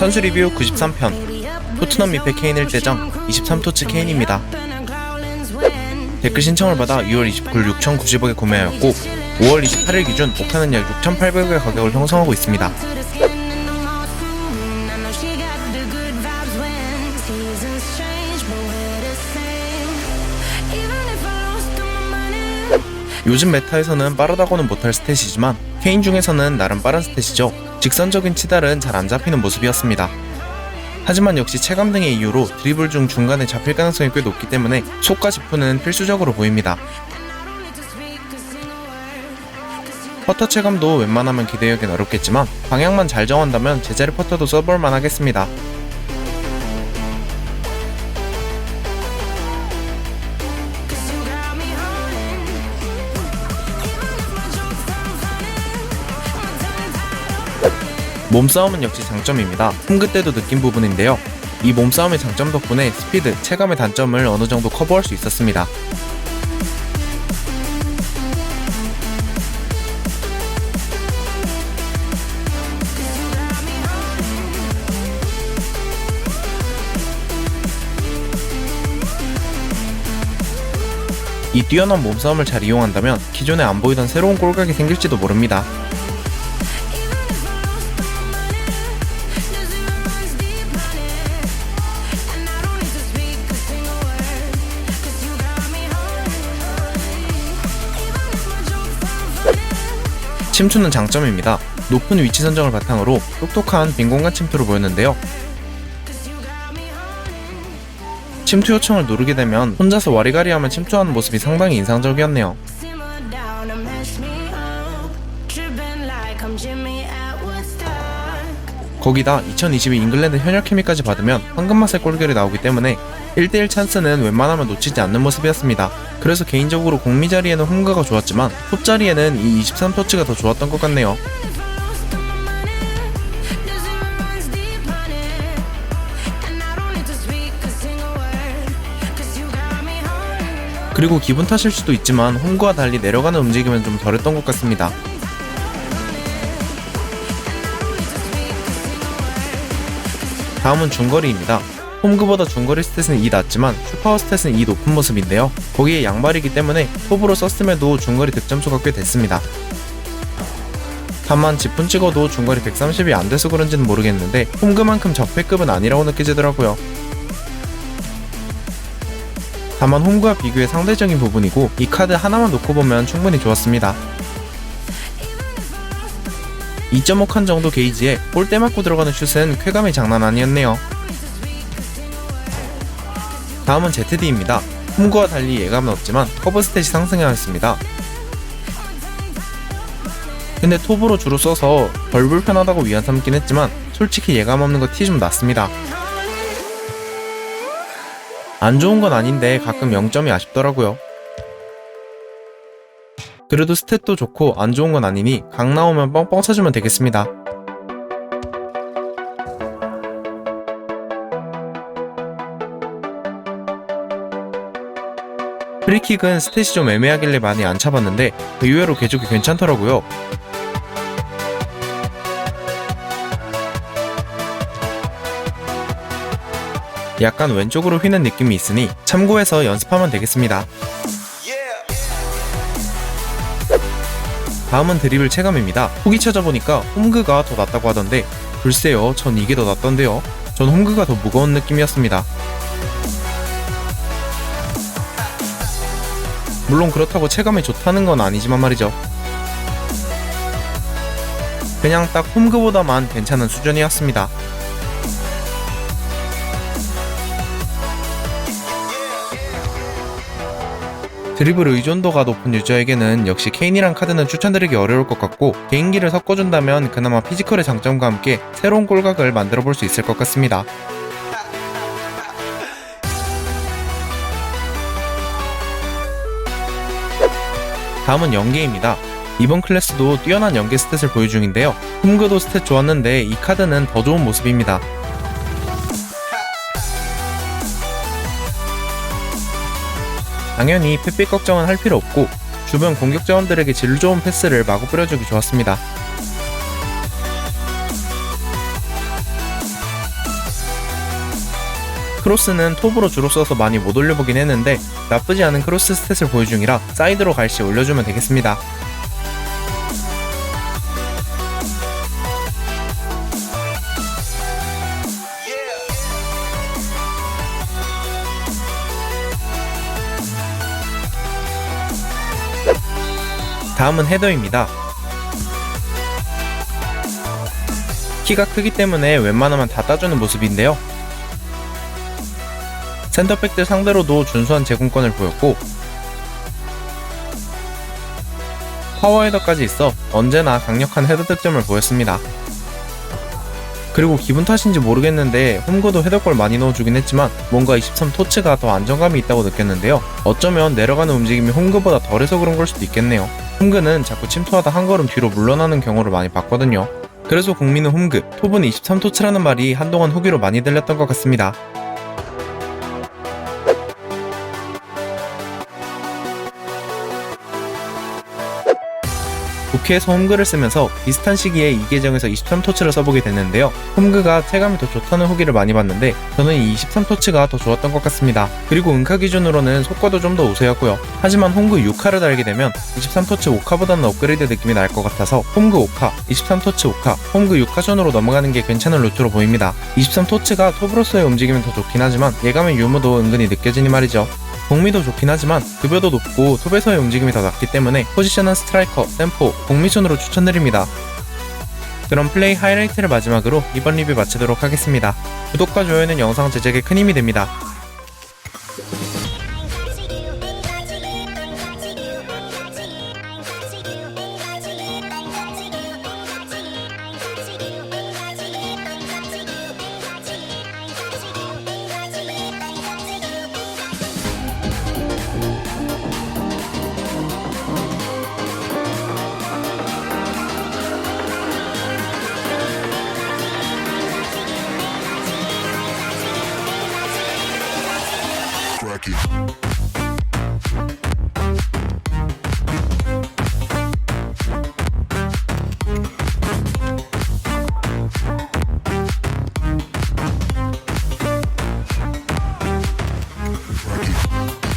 선수 리뷰 93편 토트넘 미패 케인 1대장 23토츠 케인입니다. 댓글 신청을 받아 6월 29일 6,090억에 구매하였고 5월 28일 기준 옥타는 약 6,800억의 가격을 형성하고 있습니다. 요즘 메타에서는 빠르다고는 못할 스탯이지만 케인 중에서는 나름 빠른 스탯이죠. 직선적인 치달은 잘 안 잡히는 모습이었습니다. 하지만 역시 체감 등의 이유로 드리블 중 중간에 잡힐 가능성이 꽤 높기 때문에 속과 지푸는 필수적으로 보입니다. 퍼터 체감도 웬만하면 기대하기는 어렵겠지만 방향만 잘 정한다면 제자리 퍼터도 써볼 만하겠습니다. 몸싸움은 역시 장점입니다. 홈그 때도 느낀 부분인데요. 이 몸싸움의 장점 덕분에 스피드, 체감의 단점을 어느 정도 커버할 수 있었습니다. 이 뛰어난 몸싸움을 잘 이용한다면 기존에 안 보이던 새로운 골각이 생길지도 모릅니다. 침투는 장점입니다. 높은 위치 선정을 바탕으로 똑똑한 빈 공간 침투로 보였는데요. 침투 요청을 누르게 되면 혼자서 와리가리하면 침투하는 모습이 상당히 인상적이었네요. 거기다 2022 잉글랜드 현역 케미까지 받으면 황금맛의 골결이 나오기 때문에 1대1 찬스는 웬만하면 놓치지 않는 모습이었습니다. 그래서 개인적으로 공미 자리에는 홈가가 좋았지만 톱 자리에는 이 23터치가 더 좋았던 것 같네요. 그리고 기분 탓일 수도 있지만 홈과 달리 내려가는 움직임은 좀 덜했던 것 같습니다. 다음은 중거리입니다. 홈그보다 중거리 스탯은 2 낮지만 슈퍼 스탯은 2 높은 모습인데요. 거기에 양발이기 때문에 톱으로 썼음에도 중거리 득점수가 꽤 됐습니다. 다만 지분 찍어도 중거리 130이 안 돼서 그런지는 모르겠는데 홈그만큼 적폐급은 아니라고 느껴지더라고요. 다만 홈과 비교해 상대적인 부분이고 이 카드 하나만 놓고 보면 충분히 좋았습니다. 2.5칸 정도 게이지에 볼때 맞고 들어가는 슛은 쾌감이 장난 아니었네요. 다음은 ZD입니다. 홈과 달리 예감은 없지만 커브 스탯이 상승하였습니다. 근데 톱으로 주로 써서 덜 불편하다고 위안 삼긴 했지만 솔직히 예감 없는 거 티 좀 났습니다. 안 좋은 건 아닌데 가끔 0점이 아쉽더라고요. 그래도 스탯도 좋고 안 좋은 건 아니니 각 나오면 뻥뻥 쳐주면 되겠습니다. 프리킥은 스탯이 좀 애매하길래 많이 안 차봤는데 의외로 궤적이 괜찮더라고요. 약간 왼쪽으로 휘는 느낌이 있으니 참고해서 연습하면 되겠습니다. 다음은 드리블 체감입니다. 후기 찾아보니까 홈그가 더 낫다고 하던데 글쎄요 전 이게 더 낫던데요. 전 홈그가 더 무거운 느낌이었습니다. 물론 그렇다고 체감이 좋다는 건 아니지만 말이죠. 그냥 딱 홈그보다만 괜찮은 수준이었습니다. 드리블 의존도가 높은 유저에게는 역시 케인이란 카드는 추천드리기 어려울 것 같고 개인기를 섞어준다면 그나마 피지컬의 장점과 함께 새로운 골각을 만들어 볼 수 있을 것 같습니다. 다음은 연계입니다. 이번 클래스도 뛰어난 연계 스탯을 보유 중인데요. 홈그도 스탯 좋았는데 이 카드는 더 좋은 모습입니다. 당연히 핏빛 걱정은 할 필요 없고 주변 공격 자원들에게 질 좋은 패스를 마구 뿌려주기 좋았습니다. 크로스는 톱으로 주로 써서 많이 못 올려보긴 했는데 나쁘지 않은 크로스 스탯을 보여중이라 사이드로 갈 시 올려주면 되겠습니다. 다음은 헤더입니다. 키가 크기 때문에 웬만하면 다 따주는 모습인데요. 센터백들 상대로도 준수한 제공권을 보였고 파워 헤더까지 있어 언제나 강력한 헤더 득점을 보였습니다. 그리고 기분 탓인지 모르겠는데 홈그도 헤더골 많이 넣어주긴 했지만 뭔가 23 토츠가 더 안정감이 있다고 느꼈는데요. 어쩌면 내려가는 움직임이 홈그보다 덜해서 그런 걸 수도 있겠네요. 홈그는 자꾸 침투하다 한 걸음 뒤로 물러나는 경우를 많이 봤거든요. 그래서 국민은 홈그, 톱은 23 토츠라는 말이 한동안 후기로 많이 들렸던 것 같습니다. 국회에서 홈그를 쓰면서 비슷한 시기에 이 계정에서 23토치를 써보게 됐는데요. 홈그가 체감이 더 좋다는 후기를 많이 봤는데 저는 이 23토치가 더 좋았던 것 같습니다. 그리고 은카 기준으로는 속과도 좀 더 우세였고요. 하지만 홈그 6카를 달게 되면 23토치 5카보다는 업그레이드 느낌이 날 것 같아서 홈그 5카, 23토치 5카, 홈그 6카존으로 넘어가는 게 괜찮은 루트로 보입니다. 23토치가 톱으로서의 움직임은 더 좋긴 하지만 예감의 유무도 은근히 느껴지니 말이죠. 공미도 좋긴 하지만 급여도 높고 톱에서의 움직임이 더 낮기 때문에 포지션은 스트라이커, 샘포, 공미션으로 추천드립니다. 그럼 플레이 하이라이트를 마지막으로 이번 리뷰 마치도록 하겠습니다. 구독과 좋아요는 영상 제작에 큰 힘이 됩니다. crack it. Rocky.